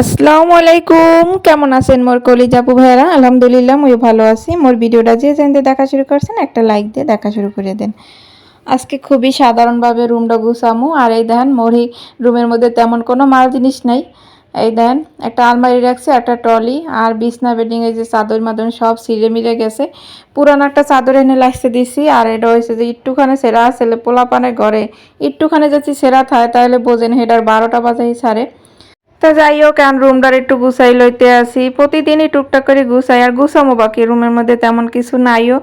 আসসালামু আলাইকুম। কেমন আছেন মোর কলিজাপু ভাইরা আলহামদুলিল্লাহ মুই ভালো আছি। মোর ভিডিওটা যে জানতে দেখা শুরু করছেন, একটা লাইক দিয়ে দেখা শুরু করে দেন। আজকে খুবই সাধারণভাবে রুমটা গুছামু। আর এই দেখেন, মোর রুমের মধ্যে তেমন কোনো মাল জিনিস নাই। এই দেখেন, একটা আলমারি রাখছে, একটা ট্রলি, আর বিছনা বেডিং এই যে চাদর মাদর সব ছিঁড়ে মিলে গেছে। পুরানো একটা চাদর এনে লাগছে দিছি, আর এটা হয়েছে যে একটুখানে সেরা ছেলে পোলাপানে ঘরে। একটুখানে যদি সেরা থাকে, তাহলে বোঝেন হেডার বারোটা বাজাই ছাড়ে। তা যাই হোক আর রুমটার একটু গুছাই লইতে আসি। প্রতিদিনই টুকটাক করে গুছাই, আর গুছামো বাকি রুমের মধ্যে তেমন কিছু নাইও।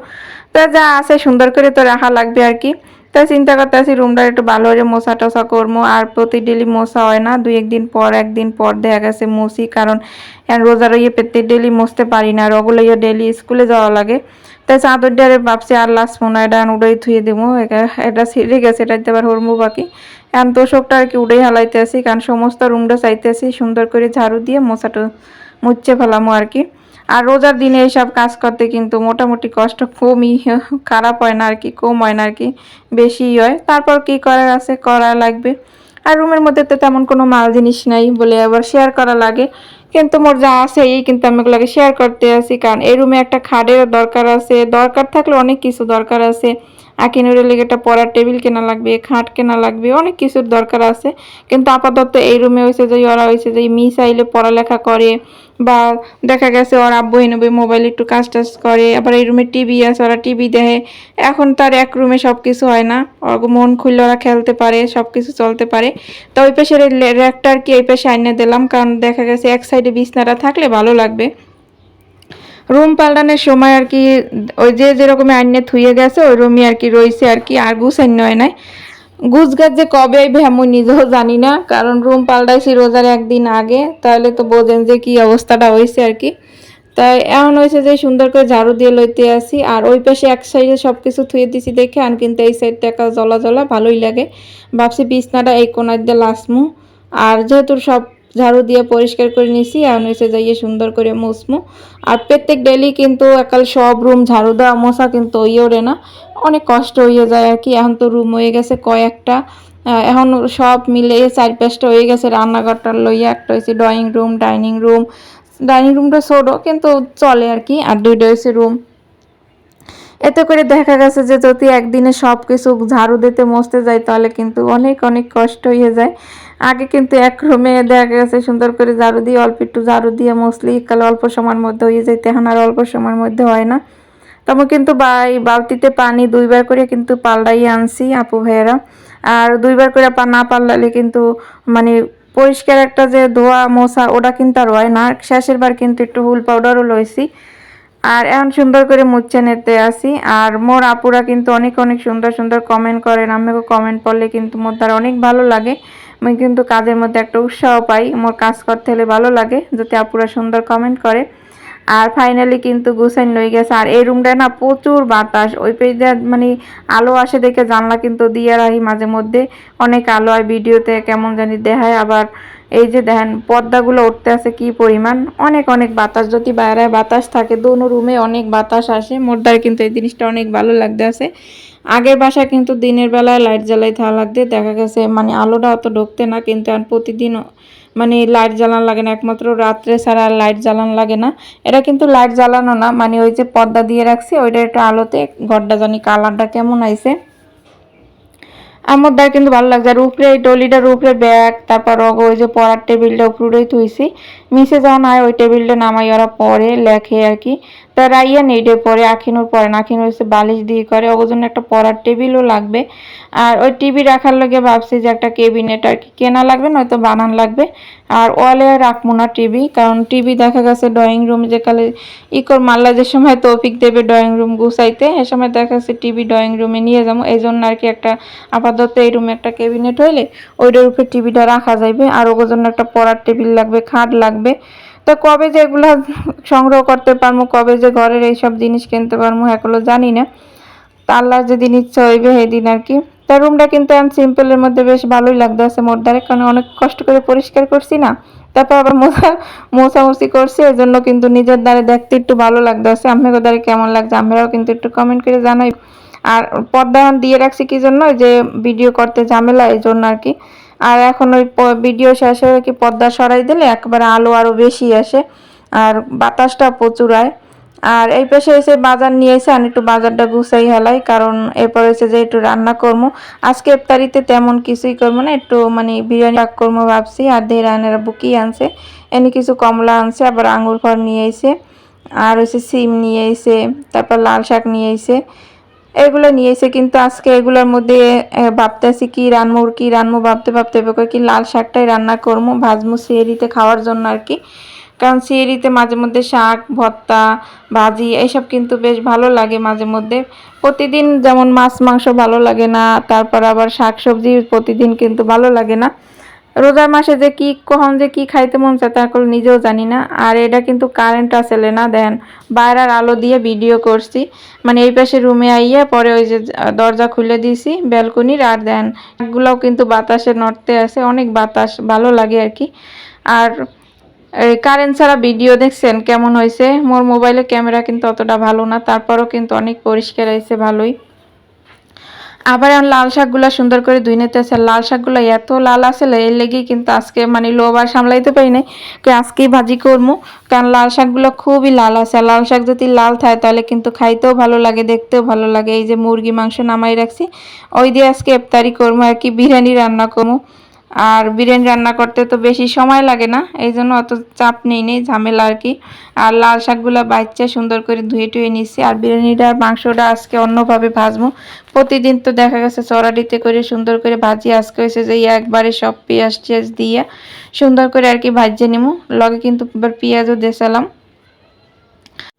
তা যা আছে, সুন্দর করে তো রাখা লাগবে আর কি। তা চিন্তা করতে আসি রুমটা একটু ভালো করে মোছা টোসা করব আর প্রতি ডেলি মশা হয় না। দুই একদিন পর একদিন পর দেখা গেছে মুছি, কারণ এখন রোজার ইয়ে প্রত্যেক ডেলি মুছতে পারি না, আর ওগুলো ইয়ে ডেলি স্কুলে যাওয়া লাগে। তাই চাদর ডারে ভাবছি, আর লাস্ট মনে হয় এটা উড়াই থুয়ে দেবো এটা ছিঁড়ে গেছে এটাতে আবার হরমু বাকি। এখন তোষকটা আর কি উড়েই হালাইতে আসি, কারণ সমস্ত রুমটা চাইতে আসি, সুন্দর করে ঝাড়ু দিয়ে মোছাটা মুচ্ছে ফেলামো আর কি। আর রোজার দিনে এইসব কাজ করতে কিন্তু মোটামুটি কষ্ট কমই, খারাপ হয় না আর কি, কম হয় না আর কি, বেশিই হয়। তারপর কি করার আছে, করা লাগবে। আর রুমের মধ্যে তো তেমন কোনো মাল জিনিস নাই বলে আবার শেয়ার করা লাগে। কিন্তু মোর যা আছে এই কিন্তু আমি ওগুলোকে শেয়ার করতে আসি, কারণ এই রুমে একটা খাটেরও দরকার আছে। দরকার থাকলে অনেক কিছু দরকার আছে। আকিনুরের লেগে একটা পড়ার টেবিল কেনা লাগবে, খাট কেনা লাগবে, অনেক কিছুর দরকার আছে। কিন্তু আপাতত এই রুমে হয়েছে যে, ওরা হয়েছে যে, মিস আইলে পড়ালেখা করে বা দেখা গেছে ওর আব্বু হিনবে মোবাইল একটু কাজ টাজ করে, আবার এই রুমে টিভি আছে, ওরা টিভি দেখে। এখন তার এক রুমে সব কিছু হয় না। ওর মন খুললে ওরা খেলতে পারে সব কিছু চলতে পারে। তো ওই পাশে র্যাকটা আর কি এই পাশে আইনে দিলাম, কারণ দেখা গেছে এক সাইডে বিছনাটা থাকলে ভালো লাগবে। রুম পাল্টানোর সময় আর কি, ওই যে যেরকম আইনে থুয়ে গেছে, ওই রুমই আর কি রয়েছে আর কি, আর গুছাইন নয় নাই। গুছ গাছ যে কবে আইবে আমি নিজেও জানি না, কারণ রুম পাল্টাইছি রোজার একদিন আগে, তাহলে তো বোঝেন যে কি অবস্থাটা হয়েছে আর কি। তাই এমন হয়েছে যে সুন্দর করে ঝাড়ু দিয়ে লইতে আসি, আর ওই পাশে এক সাইডে সব কিছু থুয়ে দিছি দেখে আর কিন্তু এই সাইডটা একটা জলা জলা ভালোই লাগে। ভাবছি বিছনাটা এই কোনার দিয়ে লাসমু। আর যেহেতু সব ঝাড়ু দিয়ে পরিষ্কার করে নিছি আর হয়েছে যাইয়ে সুন্দর করে মুসমু আর প্রত্যেক ডেলি কিন্তু একাল সব রুম ঝাড়ু দেওয়া মশা কিন্তু ওই ওরে না। অনেক কষ্ট হয়ে যায় আর কি। এখন তো রুম হয়ে গেছে কয়েকটা। এখন সব মিলে চার পাঁচটা হয়ে গেছে রান্নাঘরটার লইয়া। একটা হয়েছে drawing room dining room dining রুমটা ছোটো, কিন্তু চলে আর কি। আর দুইটা হয়েছে রুম এতে করে দেখা গেছে যে যদি একদিনে সব কিছু ঝাড়ু দিতে মসতে যায়, তাহলে কিন্তু অনেক অনেক কষ্ট হয়ে যায়। আগে কিন্তু এক রুমে দেখা গেছে সুন্দর করে ঝাড়ু দিয়ে, অল্প একটু ঝাড়ু দিয়ে মসলি, কালে অল্প সময়ের মধ্যে হয়ে যায় এখন আর অল্প সময়ের মধ্যে হয় না। তবে কিন্তু বালতিতে পানি দুইবার করে কিন্তু পাল্টাই আনছি আপু ভাইয়েরা। আর দুইবার করে পা না পাল্টালে কিন্তু মানে পরিষ্কার একটা যে ধোয়া মশা ওটা কিন্তু আর হয় না। শেষের বার কিন্তু একটু হুল পাউডারও লইছি। আর এখন সুন্দর করে মুচ্ছে নিতে আসি। আর মোর আপুরা কিন্তু অনেক অনেক সুন্দর সুন্দর কমেন্ট করেন। আমাকে কমেন্ট পড়লে কিন্তু মোর তার অনেক ভালো লাগে। আমি কিন্তু কাজের মধ্যে একটা উৎসাহ পাই, মোর কাজ করতে হলে ভালো লাগে যদি আপুরা সুন্দর কমেন্ট করে। আর ফাইনালি কিন্তু গুছাইন লই গেছে। আর এই রুমটায় না প্রচুর বাতাস। ওই পেজে মানে আলো আসে দেখে জানলা কিন্তু দিয়ে রাখি মাঝে মধ্যে। অনেক আলো হয় ভিডিওতে কেমন জানি দেখায়। আবার এই যে দেখেন, পর্দাগুলো উঠতে আছে কি পরিমাণ? অনেক অনেক বাতাস। যদি বাইরে বাতাস থাকে, দোনো রুমে অনেক বাতাস আসে। মোরদার কিন্তু এই জিনিসটা অনেক ভালো লাগতে আছে। আগের বাসায় কিন্তু দিনের বেলায় লাইট জ্বালাই থাকা লাগতে। দেখা গেছে মানে আলোটা অত ঢুকতে না, কিন্তু এখন প্রতিদিন মানে লাইট জ্বালান লাগে না। একমাত্র রাত্রে ছাড়া লাইট জ্বালান লাগে না। এটা কিন্তু লাইট জ্বালানো না মানে ওই যে পর্দা দিয়ে রাখছি, ওইটা একটু আলোতে, ঘরটা জানি কালারটা কেমন আইছে। আমার দ্বার কিন্তু ভালো লাগছে। আর উপরে এই টলিটার উপরে ব্যাগ তারপর ওই যে পড়ার টেবিলটা উপরেই থুইছি। মিশে যখন হয় ওই টেবিলটা নামাই ওরা পরে লেখে আর কি। তা রাইয়া নেইডে পরে আখিনুর পরে না, আখিনুর হচ্ছে বালিশ দিয়ে করে, ওর জন্য একটা পড়ার টেবিলও লাগবে। আর ওই টিভি রাখার লগে ভাবছি যে একটা কেবিনেট আর কি কেনা লাগবে, নয়তো বানান লাগবে। আর ওয়ালে রাখব না টিভি কারণ টিভি দেখা গেছে ড্রয়িং রুম যে কালে ইকর মাল্লা যে সময় তৌফিক দেবে ড্রয়িং রুম গুছাইতে, এ সময় দেখা যাচ্ছে টিভি ড্রয়িং রুমে নিয়ে যাব। এই জন্য আর কি একটা আপাতত এই রুমে একটা কেবিনেট হইলে, ওইটার উপরে টিভিটা রাখা যাবে আর ওর জন্য একটা পড়ার টেবিল লাগবে, খাট লাগবে। তো কবে যে এগুলা সংগ্রহ করতে পারব কবে যে ঘরের এইসব জিনিস কিনতে পারব এগুলো জানি না। তা আল্লাহ যেদিন ইচ্ছা হইবে সেদিন আর কি। তা রুমটা কিন্তু এখন সিম্পলের মধ্যে বেশ ভালোই লাগতে আছে মোট দ্বারে কারণ অনেক কষ্ট করে পরিষ্কার করছি না। তারপর আবার মোছা, মোছামুছি করছি এই জন্য কিন্তু নিজের দ্বারে দেখতে একটু ভালো লাগতে আছে আপনাদের দ্বারে কেমন লাগছে আমরাও কিন্তু একটু কমেন্ট করে জানাই। আর পর্দা দিয়ে রাখছি কি জন্য? যে ভিডিও করতে ঝামেলা এই জন্য আর কি। আর এখন ওই ভিডিও শেষ হয়ে কি পর্দা সরাই দিলে একবারে আলো আরও বেশি আসে, আর বাতাসটা প্রচুর আয়। আর এই পাশে এসে বাজার নিয়ে এসে আমি একটু বাজারটা গুছাই হেলাই, কারণ এরপর এসে যে একটু রান্না করব। আজকে ইফতারিতে তেমন কিছুই করব না, একটু মানে বিরিয়ানি পাক করব ভাবছি, আর দের আয়নারা বুকি আনছে। এনে কিছু কমলা আনছে, আবার আঙুর ফল নিয়ে এসে, আর হচ্ছে সিম নিয়ে এসে, তারপর লাল শাক নিয়ে এসে এগুলো নিয়ে এসে কিন্তু আজকে এগুলোর মধ্যে ভাবতেছি কি রানমু কি রানমু ভাবতে ভাবতে এবার কি লাল শাকটাই রান্না করব ভাজমু সিয়েরিতে খাওয়ার জন্য আর কি। কারণ সিয়েরিতে মাঝে মধ্যে শাক, ভর্তা, ভাজি এইসব কিন্তু বেশ ভালো লাগে মাঝে মধ্যে। প্রতিদিন যেমন মাছ, মাংস ভালো লাগে না, তারপর আবার শাক সবজি প্রতিদিন কিন্তু ভালো লাগে না। রোজার মাসে যে কি কখন যে কি খাইতে মন চায় তা করে নিজেও জানি না। আর এটা কিন্তু কারেন্ট আসলে না, দেন বাইরের আলো দিয়ে ভিডিও করছি। মানে এই পাশে রুমে আইয়া পরে ওই যে দরজা খুলে দিয়েছি ব্যালকনির আর দেন গুলাও কিন্তু বাতাসে নড়তে আছে, অনেক বাতাস, ভালো লাগে আর কি। আর কারেন্ট ছাড়া ভিডিও দেখছেন কেমন হয়েছে মোর মোবাইলে ক্যামেরা কিন্তু অতটা ভালো না, তারপরও কিন্তু অনেক পরিষ্কার হয়েছে ভালোই। আবার লাল শাকগুলা সুন্দর করে ধুই নিতে আছে লাল শাকগুলো এত লাল আসলে, এর লেগেই কিন্তু আজকে মানে লোবার সামলাইতে পারি নাই। আজকেই ভাজি করব কারণ লাল শাকগুলো খুবই লাল আছে। লাল শাক যদি লাল থাকে তাহলে কিন্তু খাইতেও ভালো লাগে, দেখতেও ভালো লাগে। এই যে মুরগি মাংস নামাই রাখছি। ওই দিয়ে আজকে ইফতারি করব আর কি, বিরিয়ানি রান্না করব আর বিরিয়ানি রান্না করতে তো বেশি সময় লাগে না, এই জন্য অত চাপ নেই নেই ঝামেলা আর কি। আর লাল শাকগুলো বাচ্চা সুন্দর করে ধুয়ে টুয়ে নিচ্ছি, আর বিরিয়ানিটার মাংসটা আজকে অন্যভাবে ভাজবো। প্রতিদিন তো দেখা গেছে চড়াডিতে করে সুন্দর করে ভাজি, আজকে হয়েছে যে একবারে সব পেঁয়াজ টিয়াজ দিয়ে সুন্দর করে আর কি ভাজিয়ে নিবো লগে কিন্তু পেঁয়াজও দেশালাম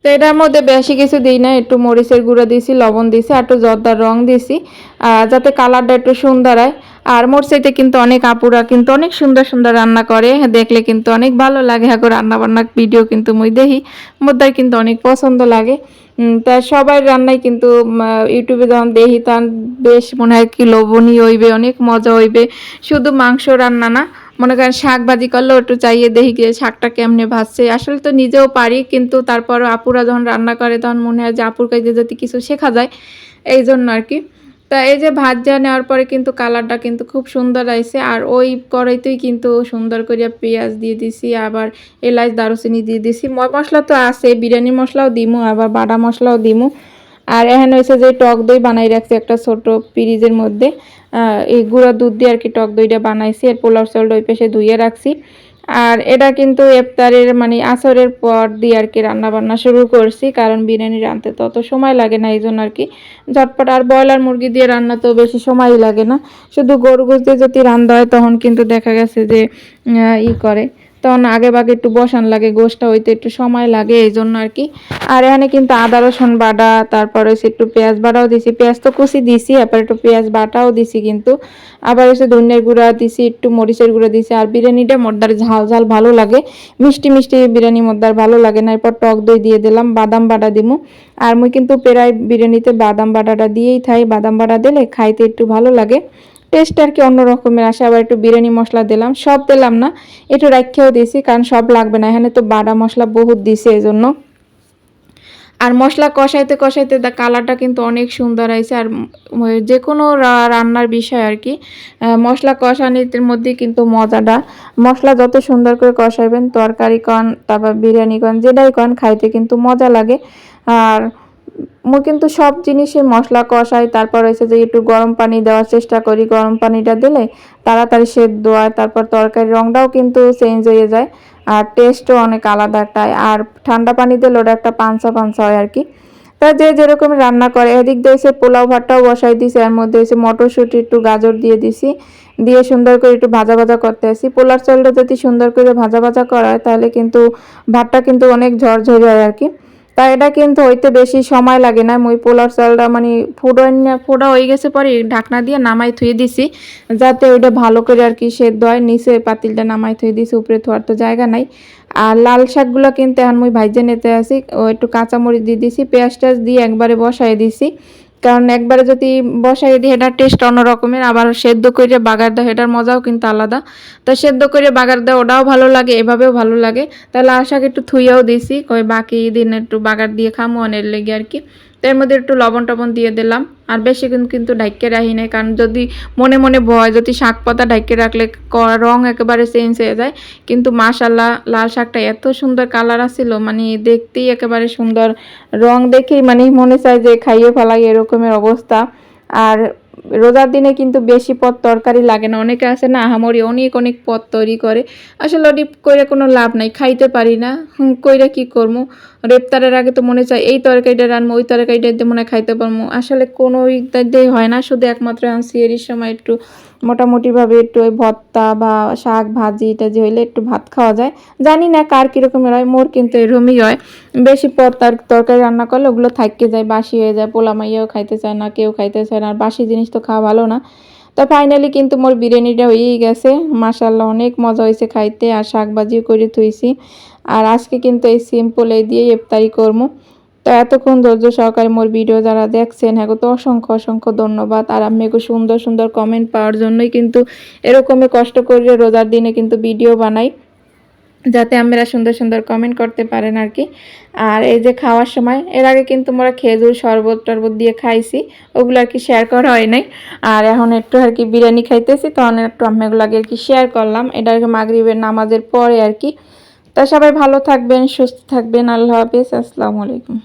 তো এটার মধ্যে বেশি কিছু দিই না, একটু মরিচের গুঁড়ো দিয়েছি লবণ দিয়েছি আর একটু জর্দার রং দিয়েছি যাতে কালারটা একটু সুন্দর হয়। আর মোর সাইতে কিন্তু অনেক আপুরা কিন্তু অনেক সুন্দর সুন্দর রান্না করে, দেখলে কিন্তু অনেক ভালো লাগে। হ্যাঁ রান্না বান্নার ভিডিও কিন্তু মুই দেখি মোদ্দার কিন্তু অনেক পছন্দ লাগে। তা সবাই রান্নাই কিন্তু ইউটিউবে যখন দেখি তখন বেশ মনে হয় কি লোভনীয় হইবে, অনেক মজা হইবে। শুধু মাংস রান্না না মনে করেন শাক ভাজি করলেও একটু চাইয়ে দেখি গিয়ে শাকটা কেমনে ভাজছে। আসলে তো নিজেও পারি, কিন্তু তারপর আপুরা যখন রান্না করে তখন মনে হয় যে আপুর কাছে যদি কিছু শেখা যায়, এই জন্য আর কি। তা এই যে ভাজা নেওয়ার পরে কিন্তু কালারটা কিন্তু খুব সুন্দর আইছে, আর ওই কড়াইতেই কিন্তু সুন্দর করিয়া পেঁয়াজ দিয়ে দিছি, আবার এলাচ দারুচিনি দিয়ে দিছি। মশলা তো আছে, বিরিয়ানি মশলাও দিমু, আবার বাটা মশলাও দিমু। আর এখানে হয়েছে যে টক দই বানাই রাখছি একটা ছোট পিরিজের মধ্যে। এই গুঁড়া দুধ দিয়ে আর কি টক দইটা বানাইছি, আর পোলাও চালটা ওই পাশে ধুয়ে রাখছি। আর এটা কিন্তু ইফতারের মানে আসরের পর দিয়ে আর কি রান্না বান্না শুরু করছি, কারণ বিরিয়ানি রাঁধতে তত সময় লাগে না এই জন্য আর কি ঝটপট। আর ব্রয়লার মুরগি দিয়ে রান্না তো বেশি সময়ই লাগে না, শুধু গরু দিয়ে যদি রান্না হয়, তখন কিন্তু দেখা গেছে যে ই করে। তখন আগে বাগে একটু বসান লাগে, গোষ্ঠটা হইতে একটু সময় লাগে এই জন্য আর কি। আর এখানে কিন্তু আদা, রসুন বাটা, তারপর হচ্ছে একটু পেঁয়াজ বাটাও দিছি। পেঁয়াজ তো কুচি দিছি এরপর একটু পেঁয়াজ বাটাও দিছি কিন্তু। আবার হচ্ছে ধনিয়ার গুঁড়া দিছি, একটু মরিচের গুঁড়া দিছি। আর বিরিয়ানিটা মর্দার ঝাল ঝাল ভালো লাগে। মিষ্টি মিষ্টি বিরিয়ানি মর্দার ভালো লাগে না, এরপর টক দই দিয়ে দিলাম, বাদাম বাটা দিমু। আর মুই কিন্তু প্রায় বিরিয়ানিতে বাদাম বাটাটা দিয়েই খাই বাদাম বাটা দিলে খাইতে একটু ভালো লাগে। টেস্ট আর কি অন্য রকমের আসে। আবার একটু বিরিয়ানি মশলা দিলাম, সব দিলাম না, একটু রাখিয়েও দিয়েছি, কারণ সব লাগবে না। এখানে তো বাটা মশলা বহুত দিছে এই জন্য আর মশলা কষাইতে কষাইতে দা কালারটা কিন্তু অনেক সুন্দর হয়েছে। আর যে কোনো রান্নার বিষয় আর কি মশলা কষানির মধ্যে কিন্তু মজাটা। মশলা যত সুন্দর করে কষাইবেন তরকারি কন তারপর বিরিয়ানি কন যেটাই কন, খাইতে কিন্তু মজা লাগে। আর কিন্তু সব জিনিসে মশলা কষাই, তারপর হয়েছে যে একটু গরম পানি দেওয়ার চেষ্টা করি। গরম পানিটা দিলে তাড়াতাড়ি সেদ্ধ হয়, তারপর তরকারির রঙটাও কিন্তু চেঞ্জ হয়ে যায় আর টেস্টও অনেক আলাদা একটা। আর ঠান্ডা পানি দিলে ওটা একটা পাঞ্চা পাঞ্চা হয় আর কি। তা যে যেরকম রান্না করে, এদিক দিয়ে এসে পোলাও ভাতটাও বসাই দিছি, এর মধ্যে এসে মটরশুঁটি, একটু গাজর দিয়ে দিছি, দিয়ে সুন্দর করে একটু ভাজা ভাজা করতে আসি। পোলার চালটা যদি সুন্দর করে ভাজা ভাজা করা হয়, তাহলে কিন্তু ভাতটা কিন্তু অনেক ঝরঝরে হয় আর কি। তা এটা কিন্তু হইতে বেশি সময় লাগে না। মই পোলার চালটা মানে ফোড়া ফোড়া হয়ে গেছে পরে ঢাকনা দিয়ে নামাই থুয়ে দিছি। যাতে ওইটা ভালো করে আর কি সেদ্ধ হয়। নিচে পাতিলটা নামাই থুয়ে দিছি, উপরে থোয়ার তো জায়গা নাই। আর লাল শাকগুলো কিন্তু এখন মুই ভাইজে নিতে আসি। ও একটু কাঁচামরিচ দিয়ে দিছি পেঁয়াজ টেয়াজ দিয়ে একবারে বসাই দিছি। কারণ একবারে যদি বসাই দিই এটার টেস্ট অন্যরকমের আবার সেদ্ধ করে বাগার দেওয়া এটার মজাও কিন্তু আলাদা। তো সেদ্ধ করে বাগার দেওয়া, ওটাও ভালো লাগে, এভাবেও ভালো লাগে। তাহলে আশাকে একটু থুইয়াও দিছি, কই বাকি দিন একটু বাগার দিয়ে খামো অনেক লেগে আর কি। তো এর মধ্যে একটু লবণ টবণ দিয়ে দিলাম। আর বেশি কিন্তু ঢাইকে রাখি নাই। কারণ যদি মনে মনে ভয়, যদি শাক পাতা ঢাইকে রাখলে রং একেবারে চেঞ্জ হয়ে যায়। কিন্তু মাশাল্লাহ লাল শাকটা এত সুন্দর কালার আসছিল মানে দেখতেই একেবারে সুন্দর। রং দেখেই মানে মনে চায় যে খাইয়ে ফেলাই এরকমের অবস্থা। আর রোজার দিনে কিন্তু বেশি পদ তরকারি লাগে না। অনেকে আছে না, আহামরি অনেক অনেক পদ তৈরি করে। আসলে ওটি করে কোনো লাভ নাই, খাইতে পারি না। কইরা কি করব রেপ্তারের আগে তো মনে চায়, এই তরকারিটা রানবো ওই তরকারিটা মনে খাইতে পারব আসলে কোনো ইত্যাদি হয় না, শুধু একমাত্র আনসি এরই সময় একটু মোটামুটিভাবে একটু ওই ভর্তা বা শাক ভাজি এটা যে হইলে একটু ভাত খাওয়া যায়। জানি না কার কীরকমের হয় মোর কিন্তু এরকমই হয়। বেশি পর তার তরকারি রান্না করলে ওগুলো থাকতে যায়, বাসি হয়ে যায়, পোলা মাইয়াও খাইতে চায় না, কেউ খাইতে চায় না, আর বাসি জিনিস তো খাওয়া ভালো না। তো ফাইনালি কিন্তু মোর বিরিয়ানিটা হয়েই গেছে। মাসাল্লাহ অনেক মজা হয়েছে খাইতে, আর শাক ভাজিও করে থুইছি। আর আজকে কিন্তু এই সিম্পল এই দিয়ে ইফতারি করব তো এতক্ষণ ধৈর্য সহকারে মোর ভিডিও যারা দেখছেন হ্যাঁ তো অসংখ্য অসংখ্য ধন্যবাদ। আর আমি এগো সুন্দর সুন্দর কমেন্ট পাওয়ার জন্যই কিন্তু এরকমই কষ্ট করে রোজার দিনে কিন্তু ভিডিও বানাই, যাতে আমরা সুন্দর সুন্দর কমেন্ট করতে পারেন আর কি আর এই যে খাওয়ার সময়, এর আগে কিন্তু আমরা খেজুর শরবত টরবত দিয়ে খাইছি, ওগুলো আর কি শেয়ার করা হয় নাই। আর এখন একটু আর কি বিরিয়ানি খাইতেছি তখন একটু আমি এগুলো আগে আর কি শেয়ার করলাম। এটা আর কি মাগরিবের নামাজের পরে আর কি। তা সবাই ভালো থাকবেন, সুস্থ থাকবেন, আল্লাহ হাফিজ, আসসালামু আলাইকুম।